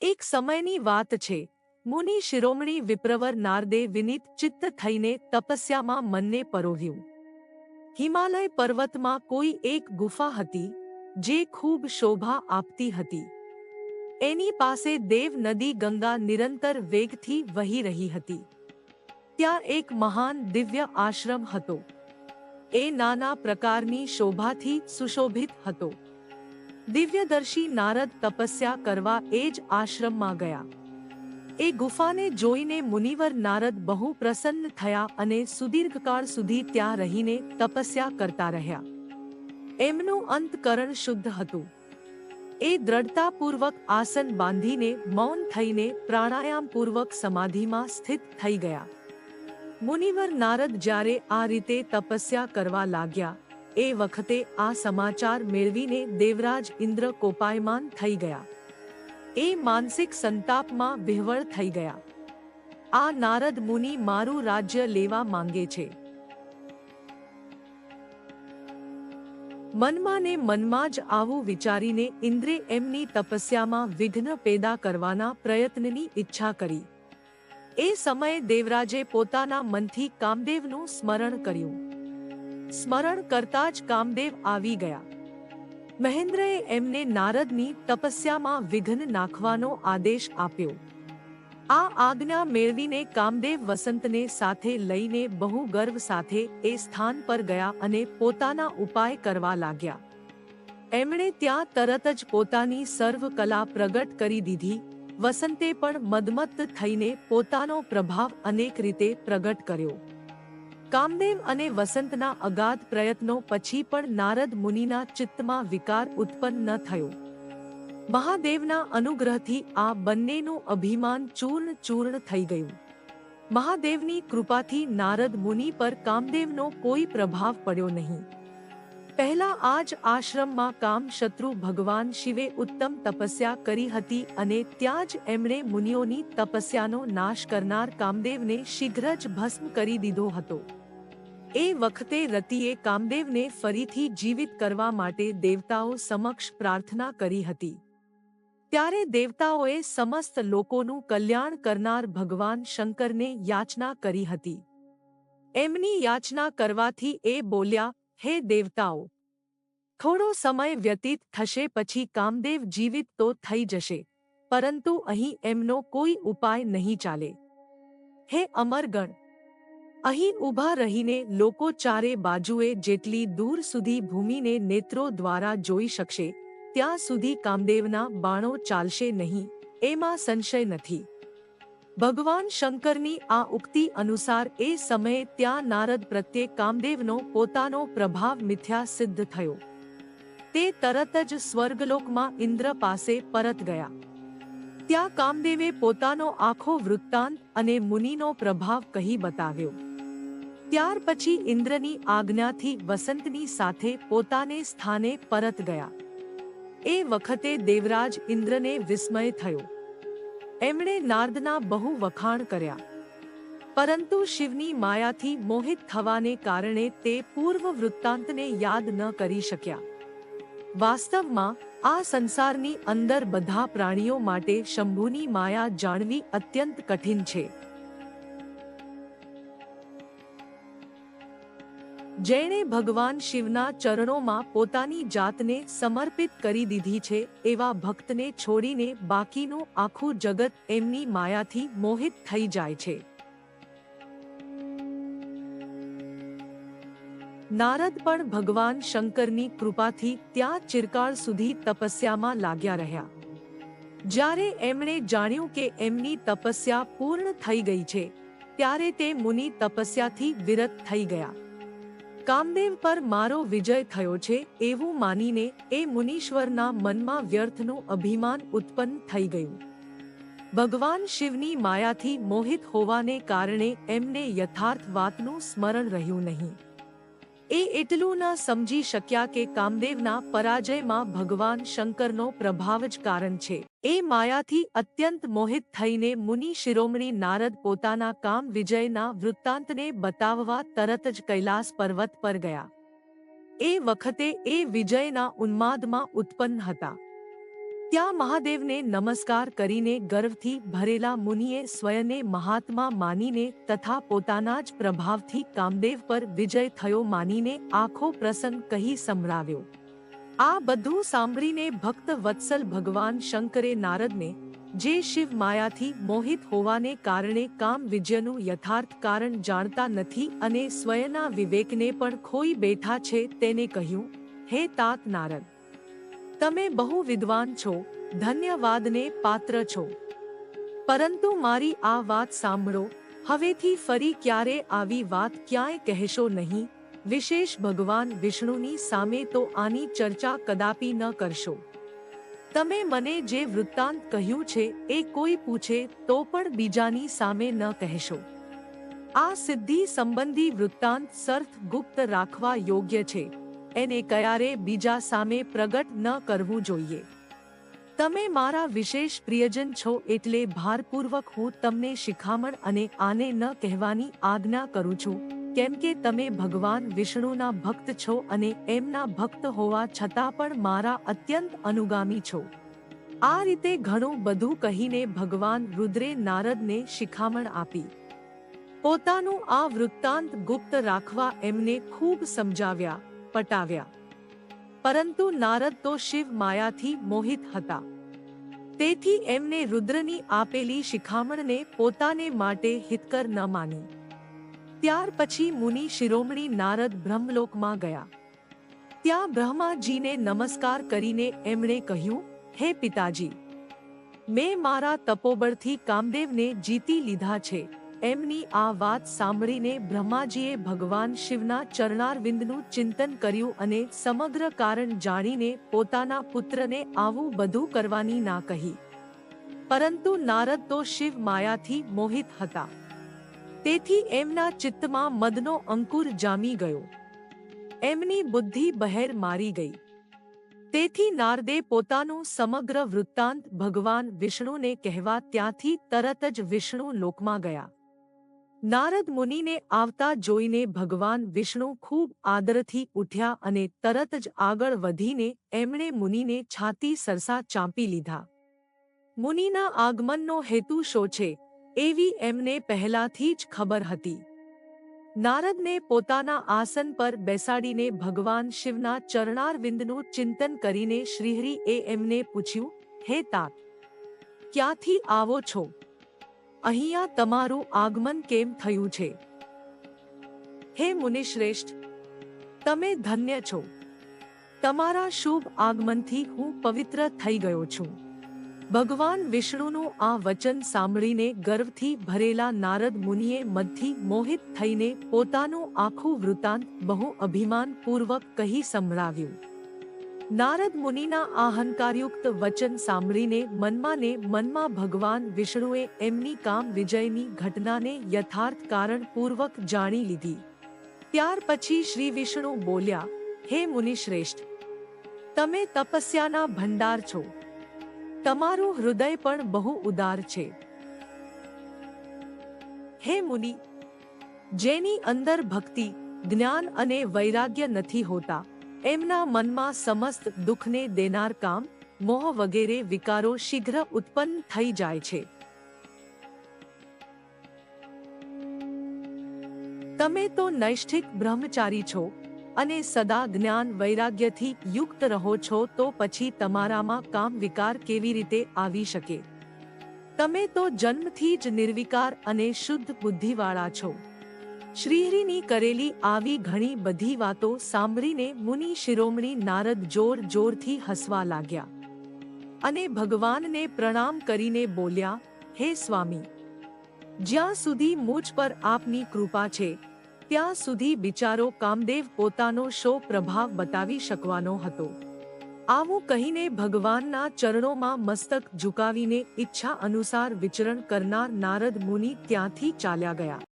એક સમયની વાત છે. મુનિ શિરોમણી વિપ્રવર નારદે વિનીત ચિત્ત થઈને તપસ્યામાં મનને પરોવ્યું. હિમાલય પર્વતમાં કોઈ એક ગુફા હતી, જે ખૂબ શોભા આપતી હતી. એની પાસે દેવ નદી ગંગા નિરંતર વેગથી વહી રહી હતી. ત્યાં એક મહાન દિવ્ય આશ્રમ હતો. એ નાના પ્રકારની શોભાથી સુશોભિત હતો. દિવ્યદર્શી નારદ તપસ્યા કરવા એ જ આશ્રમમાં ગયા. એ ગુફાને જોઈને મુનિવર નારદ બહુ પ્રસન્ન થયા અને સુદીર્ઘકાળ સુધી ત્યાં રહીને તપસ્યા કરતા રહ્યા. એમનું અંતકરણ શુદ્ધ હતું. એ દ્રઢતાપૂર્વક આસન બાંધીને મૌન થઈને પ્રાણાયામપૂર્વક સમાધિમાં સ્થિત થઈ ગયા. મુનિવર નારદ જ્યારે આ રીતે તપસ્યા કરવા લાગ્યા એ વખતે આ સમાચાર મેળવીને દેવરાજ ઇન્દ્ર કોપાયમાન થઈ ગયા. એ માનસિક સંતાપમાં વિહવળ થઈ ગયા. આ નારદ મુનિ મારું રાજ્ય લેવા માંગે છે. મનમાં ને મનમાં જ આવું વિચારીને ઇન્દ્રે એમની તપસ્યામાં વિઘ્ન પેદા કરવાના પ્રયત્નની ઈચ્છા કરી. એ સમયે દેવરાજે પોતાના મનથી કામદેવનું સ્મરણ કર્યું. સ્મરણ કરતા જ કામદેવ આવી ગયા. મહેન્દ્રએ એમને નારદની તપસ્યામાં વિઘ્ન નાખવાનો આદેશ આપ્યો. આ આજ્ઞા મેળવીને કામદેવ વસંતને સાથે લઈને બહુ ગર્વ સાથે એ સ્થાન પર ગયા અને પોતાના ઉપાય કરવા લાગ્યા. એમણે ત્યાં તરત જ પોતાની સર્વ કલા પ્રગટ કરી દીધી, વસંતે પણ મદમત્ત થઈને પોતાનો પ્રભાવ અનેક રીતે પ્રગટ કર્યો. કામદેવ અને વસંતના અગાધ પ્રયત્નો પછી પણ નારદ મુનિના ચિત્તમાં વિકાર ઉત્પન્ન ન થયો. મહાદેવના અનુગ્રહથી આ બંનેનું અભિમાન ચૂર્ણ ચૂર્ણ થઈ ગયું. મહાદેવની કૃપાથી નારદ મુનિ પર કામદેવનો કોઈ પ્રભાવ પડ્યો નહીં. પહેલા આ જ આશ્રમમાં કામ શત્રુ ભગવાન શિવે ઉત્તમ તપસ્યા કરી હતી અને ત્યાં જ એમણે મુનિઓની તપસ્યાનો નાશ કરનાર કામદેવને શીઘ્ર જ ભસ્મ કરી દીધો હતો. એ વખતે રતિએ કામદેવને ફરીથી જીવિત કરવા માટે દેવતાઓ સમક્ષ પ્રાર્થના કરી હતી. ત્યારે દેવતાઓએ સમસ્ત લોકોનું કલ્યાણ કરનાર ભગવાન શંકરને યાચના કરી હતી. એમની યાચના કરવાથી એ બોલ્યા, હે દેવતાઓ! થોડો સમય વ્યતીત થશે પછી કામદેવ જીવિત તો થઈ જશે, પરંતુ અહીં એમનો કોઈ ઉપાય નહીં ચાલે. હે અમરગણ! અહીં ઊભા રહીને લોકો ચારે બાજુએ જેટલી દૂર સુધી ભૂમિને નેત્રો દ્વારા જોઈ શકશે, ત્યાં સુધી કામદેવના બાણો ચાલશે નહીં, એમાં સંશય નથી. ભગવાન શંકરની આ ઉક્તિ અનુસાર એ સમયે ત્યાં નારદ પ્રત્યે કામદેવનો પોતાનો પ્રભાવ મિથ્યા સિદ્ધ થયો. તે તરત જ સ્વર્ગલોકમાં ઇન્દ્ર પાસે પરત ગયા. ત્યાં કામદેવે પોતાનો આખો વૃત્તાંત અને મુનિનો પ્રભાવ કહી બતાવ્યો. ત્યાર પછી ઇન્દ્રની આજ્ઞાથી વસંતની સાથે પોતાને સ્થાને પરત ગયા. એ વખતે દેવરાજ ઇન્દ્રને વિસ્મય થયો. એમણે નારદના બહુ વખાણ કર્યા. પરંતુ શિવની માયાથી મોહિત થવાને કારણે તે પૂર્વ વૃત્તાંતને યાદ ન કરી શક્યા. વાસ્તવમાં આ સંસારની અંદર બધા પ્રાણીઓ માટે શંભુની માયા જાણવી અત્યંત કઠિન છે. જેણે ભગવાન શિવના ચરણોમાં પોતાની જાતને સમર્પિત કરી દીધી છે, એવા ભક્તને છોડીને બાકીનું આખું જગત એમની માયાથી મોહિત થઈ જાય છે. નારદ પણ ભગવાન શંકરની કૃપાથી ત્યાં ચિરકાળ સુધી તપસ્યામાં લાગ્યા રહ્યા. જ્યારે એમણે જાણ્યું કે એમની તપસ્યા પૂર્ણ થઈ ગઈ છે, ત્યારે તે મુનિ તપસ્યાથી વિરત થઈ ગયા. કામદેવ પર મારો વિજય થયો છે એવું માનીને એ મુનીશ્વરના મનમાં વ્યર્થનું અભિમાન ઉત્પન્ન થઈ ગયું. ભગવાન શિવની માયાથી મોહિત હોવાને કારણે એમને યથાર્થ વાતનું સ્મરણ રહ્યું નહીં. એ એટલું ન સમજી શક્યા કે કામદેવના પરાજયમાં ભગવાન શંકરનો પ્રભાવ જ કારણ છે. એ માયાથી અત્યંત મોહિત થઈને મુનિ શિરોમણી નારદ પોતાના કામ વિજયના વૃત્તાંતને બતાવવા તરત જ કૈલાસ પર્વત પર ગયા. એ વખતે એ વિજયના ઉન્માદમાં ઉત્પન્ન હતા. ત્યાં મહાદેવને નમસ્કાર કરીને ગર્વથી ભરેલા મુનિએ સ્વયંને મહાત્મા માનીને તથા પોતાના જ પ્રભાવથી કામદેવ પર વિજય થયો માનીને આખો પ્રસંગ કહી સંભળાવ્યો. આ બધું સાંભળીને ભક્ત વત્સલ ભગવાન શંકરે નારદને, જે શિવ માયાથી મોહિત હોવાને કારણે કામ વિજયનું યથાર્થ કારણ જાણતા નથી અને સ્વયંના વિવેકને પણ ખોઈ બેઠા છે તેને કહ્યું, હે તાત નારદ તમે બહુ વિદ્વાન છો, ધન્યવાદને પાત્ર છો. પરંતુ મારી આ વાત સાંભળો, હવેથી ફરી ક્યારે આવી વાત ક્યાંય કહેશો નહીં, વિશેષ ભગવાન વિષ્ણુની સામે તો આની ચર્ચા કદાપી ન કરશો. તમે મને જે વૃત્તાંત કહ્યું છે એ કોઈ પૂછે તો પણ બીજાની સામે ન કહેશો. આ સિદ્ધિ સંબંધી વૃત્તાંત સર્થ ગુપ્ત રાખવા યોગ્ય છે. એને ક્યારે બીજા સામે પ્રગટ ન કરવું જોઈએ. તમે મારા વિશેષ પ્રિયજન છો એટલે ભારપૂર્વક હું તમને શિખામણ અને આને ન કહેવાની આજ્ઞા કરું છું, કેમ કે તમે ભગવાન વિષ્ણુના ભક્ત છો અને એમના ભક્ત હોવા છતાં પણ મારા અત્યંત અનુગામી છો. આ રીતે ઘણું બધું કહીને ભગવાન રુદ્રે નારદને શિખામણ આપી. પોતાનું આ વૃત્તાંત ગુપ્ત રાખવા એમને ખૂબ સમજાવ્યા. પટાવ્યા. પરંતુ નારદ તો શિવ માયાથી મોહિત હતા. તેથી એમને રુદ્રની આપેલી શિખામણને પોતાને માટે હિતકર ન માની. ત્યાર પછી મુનિ શિરોમણી નારદ બ્રહ્મલોકમાં ગયા. ત્યાં બ્રહ્માજીને નમસ્કાર કરીને એમણે કહ્યું, હે પિતાજી, મેં મારા તપોબળથી કામદેવને જીતી લીધા છે. એમની આ વાત સાંભળીને બ્રહ્માજીએ ભગવાન શિવના ચરણારવિંદનું ચિંતન કર્યું અને સમગ્ર કારણ જાણીને પોતાના પુત્રને આવું બધું કરવાની ના કહી. પરંતુ નારદ તો શિવ માયાથી મોહિત હતા. તેથી એમના ચિત્તમાં મદનો અંકુર જામી ગયો. એમની બુદ્ધિ બહેર મારી ગઈ. તેથી નારદે પોતાનું સમગ્ર વૃત્તાંત ભગવાન વિષ્ણુને કહેવા ત્યાંથી તરત જ વિષ્ણુ લોકમાં ગયા. નારદ મુનિને આવતા જોઈને ભગવાન વિષ્ણુ ખૂબ આદરથી ઉઠ્યા અને તરત જ આગળ વધીને એમણે મુનિને છાતી સરસા ચાંપી લીધા. મુનિના આગમનનો હેતુ શો છે, એવી એમને પહેલાથી જ ખબર હતી. નારદને પોતાના આસન પર બેસાડીને ભગવાન શિવના ચરણારવિંદનું ચિંતન કરીને શ્રીહરિ એ એમને પૂછ્યું, હે તાત, ક્યાંથી આવો છો? અહીંયા તમારું આગમન કેમ થયું છે? હે મુનિશ્રેષ્ઠ, તમે ધન્ય છો. તમારા શુભ આગમનથી હું પવિત્ર થઈ ગયો છું. ભગવાન વિષ્ણુનું આ વચન સાંભળીને ગર્વથી ભરેલા નારદ મુનિએ મધથી મોહિત થઈને પોતાનું આખું વૃતાંત બહુ અભિમાનપૂર્વક કહી સંભળાવ્યું. નારદ મુનિના અહંકારયુક્ત વચન સાંભળીને મનમાં મનમાં ભગવાન વિષ્ણુએ એમની કામ વિજયની ઘટનાને યથાર્થ કારણ પૂર્વક જાણી લીધી. ત્યાર પછી શ્રી વિષ્ણુ બોલ્યા, હે મુનિશ્રેષ્ઠ, તમે તપસ્યાના ભંડાર છો. તમારું હૃદય પણ બહુ ઉદાર છે. હે મુનિ, જેની અંદર ભક્તિ, જ્ઞાન અને વૈરાગ્ય નથી હોતા એમના મનમાં સમસ્ત દુઃખને દેનાર કામ, મોહ વગેરે વિકારો શીઘ્ર ઉત્પન્ન થઈ જાય છે. તમે તો નૈષ્ઠિક બ્રહ્મચારી છો અને સદા જ્ઞાન વૈરાગ્યથી યુક્ત રહો છો તો પછી તમારામાં કામ વિકાર કેવી રીતે આવી શકે? તમે તો જન્મથી જ નિર્વિકાર અને શુદ્ધ બુદ્ધિવાળા છો. શ્રીહરિની કરેલી આવી ઘણી બધી વાતો સાંભળીને મુનિ શિરોમણી નારદ જોર જોરથી હસવા લાગ્યા અને ભગવાનને પ્રણામ કરીને બોલ્યા, હે સ્વામી, જ્યાં સુધી મુજ પર આપની કૃપા છે, ત્યાં સુધી બિચારો કામદેવ પોતાનો શો પ્રભાવ બતાવી શકવાનો હતો. આવું કહીને ભગવાનના ચરણોમાં મસ્તક ઝુકાવીને ઈચ્છા અનુસાર વિચરણ કરનાર નારદ મુનિ ત્યાંથી ચાલ્યા ગયા.